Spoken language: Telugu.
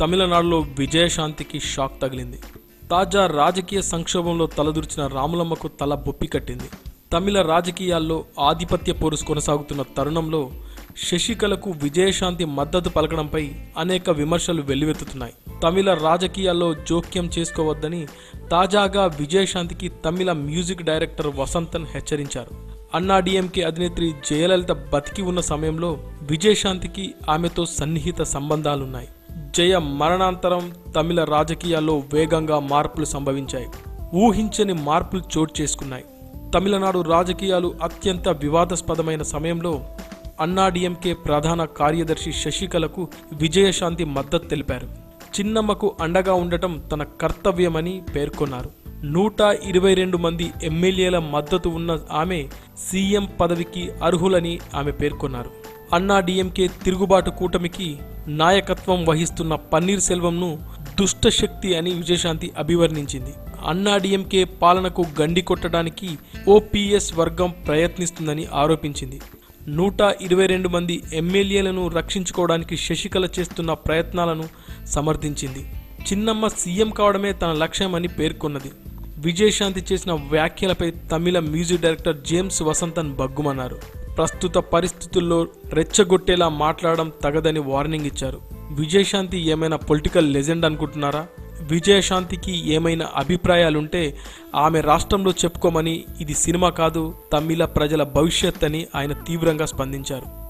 తమిళనాడులో విజయశాంతికి షాక్ తగిలింది. తాజా రాజకీయ సంక్షోభంలో తలదూర్చిన రాములమ్మకు తల బొప్పి కట్టింది. తమిళ రాజకీయాల్లో ఆధిపత్య పోరుసు కొనసాగుతున్న తరుణంలో శశికళకు విజయశాంతి మద్దతు పలకడంపై అనేక విమర్శలు వెల్లువెత్తుతున్నాయి. తమిళ రాజకీయాల్లో జోక్యం చేసుకోవద్దని తాజాగా విజయశాంతికి తమిళ మ్యూజిక్ డైరెక్టర్ వసంతన్ హెచ్చరించారు. అన్నాడీఎంకే అధినేత్రి జయలలిత బతికి ఉన్న సమయంలో విజయశాంతికి ఆమెతో సన్నిహిత సంబంధాలున్నాయి. జయ మరణాంతరం తమిళ రాజకీయాల్లో వేగంగా మార్పులు సంభవించాయి. ఊహించని మార్పులు చోటు చేసుకున్నాయి. తమిళనాడు రాజకీయాలు అత్యంత వివాదాస్పదమైన సమయంలో అన్నాడీఎంకే ప్రధాన కార్యదర్శి శశికళకు విజయశాంతి మద్దతు తెలిపారు. చిన్నమ్మకు అండగా ఉండటం తన కర్తవ్యమని పేర్కొన్నారు. నూట ఇరవై రెండు మంది ఎమ్మెల్యేల మద్దతు ఉన్న ఆమె సీఎం పదవికి అర్హులని ఆమె పేర్కొన్నారు. అన్నా డిఎంకే తిరుగుబాటు కూటమికి నాయకత్వం వహిస్తున్న పన్నీర్ సెల్వంను దుష్టశక్తి అని విజయశాంతి అభివర్ణించింది. అన్నా డిఎంకే పాలనకు గండి కొట్టడానికి ఓపీఎస్ వర్గం ప్రయత్నిస్తుందని ఆరోపించింది. నూట ఇరవై రెండు మంది ఎమ్మెల్యేలను రక్షించుకోవడానికి శశికళ చేస్తున్న ప్రయత్నాలను సమర్థించింది. చిన్నమ్మ సీఎం కావడమే తన లక్ష్యమని పేర్కొన్నది. విజయశాంతి చేసిన వ్యాఖ్యలపై Tamil music director James Vasanthan బగ్గుమన్నారు. ప్రస్తుత పరిస్థితుల్లో రెచ్చగొట్టేలా మాట్లాడడం తగదని వార్నింగ్ ఇచ్చారు. విజయశాంతి ఏమైనా పొలిటికల్ లెజెండ్ అనుకుంటున్నారా? విజయశాంతికి ఏమైనా అభిప్రాయాలుంటే ఆమె రాష్ట్రంలో చెప్పుకోమని ఇది సినిమా కాదు తమిళ ప్రజల భవిష్యత్ అని ఆయన తీవ్రంగా స్పందించారు.